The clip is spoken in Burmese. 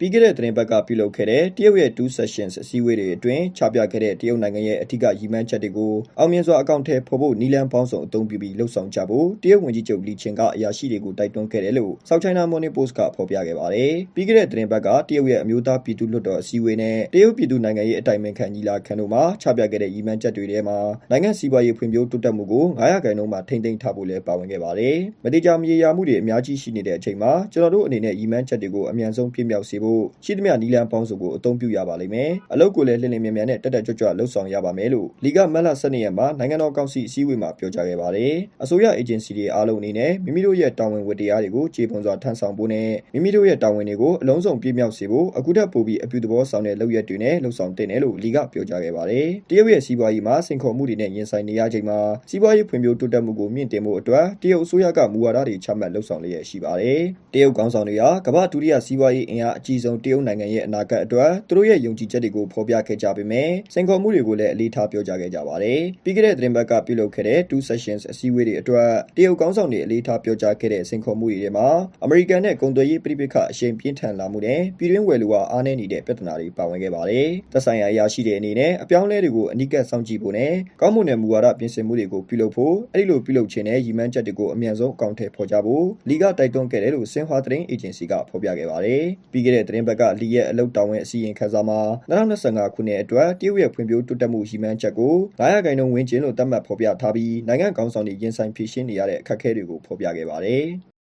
ပြီးခဲ့တဲ့သတင်းပတ်ကပြုလုပ်ခဲ့တဲ့တရုတ်ရဲ့2 sessions အစည်းအဝေးတွေအတွင်းချပြခဲ့တဲ့တရုတ်နိုင်ငံရဲ့အထူးရည်မှန်းချက်တွေကိုအောင်မြင်စွာအကောင့်ထဲပေါ်ဖို့နီလန်ပေါင်းစုံအသုံးပြုပြီးလှုပ်ဆောင်ကြဖို့တရုတ်ဝန်ကြီးချုပ်လီချင်ကအရာရှိတွေကိုတိုက်တွန်းခဲ့တယ်လို့ South China Morning Post ကဖော်ပြခဲ့ပါတယ်။ပြီးခဲ့တဲ့သတင်းပတ်ကတရုတ်ရဲ့အမျိုးသားပြည်သူ့လွှတ်တော်အစည်းအဝေးနဲ့တရုတ်ပြည်သူ့နိုင်ငံရေးအတိုင်ပင်ခံညီလာခံတို့မှာချပြခဲ့တဲ့ရည်မှန်းချက်တွေထဲမှာနိုင်ငံစီးပွားရေးဖွံ့ဖြိုးတိုးတက်မှုကို900ခန့်လုံးမှထိန်းသိမ်းထားဖို့လည်းပါဝင်ခဲ့ပါတယ်။မတိကျမရေရာမှုတွေအများကြီးရှိနေတဲ့အချိန်မှာကျွန်တော်တို့အနေနဲ့ရည်မှန်းချက်တွေကိုအမြန်ဆုံးပြည့်မြောက်စေဖို့ရှိသမျှနီလန်ပေါင်းစုံကိုအသုံးပြုရပါလိမ့်မယ်။အလုပ်ကိုလည်းလင်းလင်းမြန်မြန်နဲ့တက်တက်ကြွကြွလှုပ်ဆောင်ရပါမယ်လို့လီကမက်လ12ရက်မှာနိုင်ငံတော်ကောင်စီအစည်းအဝေးမှာပြောကြားခဲ့ပါတယ်။အစိုးရအေဂျင်စီတွေအားလုံးအနေနဲ့မိမိတို့ရဲ့တာဝန်ဝတ္တရားတွေကိုခြေပွန်စွာထမ်းဆောင်ဖို့နဲ့မိမိတို့ရဲ့တာဝန်တွေကိုအလုံးစုံပြည့်မြောက်စေဖို့အခုထပ်ပိုပြီးအပြုသဘောဆောင်တဲ့လုပ်ရက်တွေနဲ့လှုပ်ဆောင်တင်တယ်လို့လီကပြောကြားခဲ့ပါတယ်။တရုတ်ရဲ့စီးပွားရေးမှာစိန်ခေါ်မှုတွေနဲ့ရင်ဆိုင်နေရချိန်မှာစီးပွားရေးဖွံ့ဖြိုးတိုးတက်မှုကိုမြင့်တင်ဖို့အတွက်တရုတ်အစိုးရကမူဝါဒတွေချမှတ်လှုပ်ဆောင်လျက်ရှိပါတယ်။တရုတ်ကောင်ဆောင်တွေဟာကမ္ဘာဒုတိယစီးပွားရေးအင်အားအကြီးဆုံးတရုတ်နိုင်ငံရဲ့အနာဂတ်အတွက်သူတို့ရဲ့ယုံကြည်ချက်တွေကိုဖော်ပြခဲ့ကြပေမဲ့စိန်ခေါ်မှုတွေကိုလည်းအလေးထားပြောကြားခဲ့ကြပါတယ်။ပြီးခဲ့တဲ့သတင်းပတ်ကပြုလုပ်ခဲ့တဲ့2 sessions အစည်းအဝေးတွေအတွက်တရုတ်ကောင်ဆောင်တွေအလေးထားပြောကြားခဲ့တဲ့စိန်ခေါ်မှုတွေထဲမှာအမေရိကန်နဲ့ကုန်သွယ်ရေးပြည်ပခအရှိန်ပြင်းထန်လာမှုနဲ့ပြည်တွင်းဝယ်လူအားအားနည်းနေတဲ့ပြဿနာတွေပါဝင်ခဲ့ပါတယ်။သက်ဆိုင်ရာအရာရှိတွေအနေနဲ့အပြောင်းအလဲတွေကိုအနိကတ်စောင့်ကြည့်ဖို့နဲ့ကောင်းမွန်တဲ့မူဝါဒပြင်ဆင်မှုတွေကိုပြုလုပ်ဖို့အဲ့ဒီလိုပြုလုပ်ခြင်းနဲ့ရည်မှန်းချက်တွေကိုအမြန်ဆုံးအကောင့်ထဲပေါ်ကြဖို့လီကတိုက်တွန်းခဲ့တယ်လို့စင်ဟွာသတင်းအေဂျင်စီကဖော်ပြခဲ့ပါတယ်။ပြီးခဲ့တဲ့သတင်းပတ်ကလီရဲ့အလုပ်တာဝန်အစီရင်ခံစာမှာ2025ခုနှစ်အတွက်တရုတ်ရဲ့ဖွံ့ဖြိုးတိုးတက်မှုရည်မှန်းချက်ကို900ခန့်လုံးဝန်းကျင်လို့သတ်မှတ်ဖော်ပြထားပြီးနိုင်ငံကောင်ဆောင်တွေရင်ဆိုင်ဖြည့်ရှင်းနေရတဲ့အခက်အခဲတွေကိုဖော်ပြခဲ့ပါတယ်။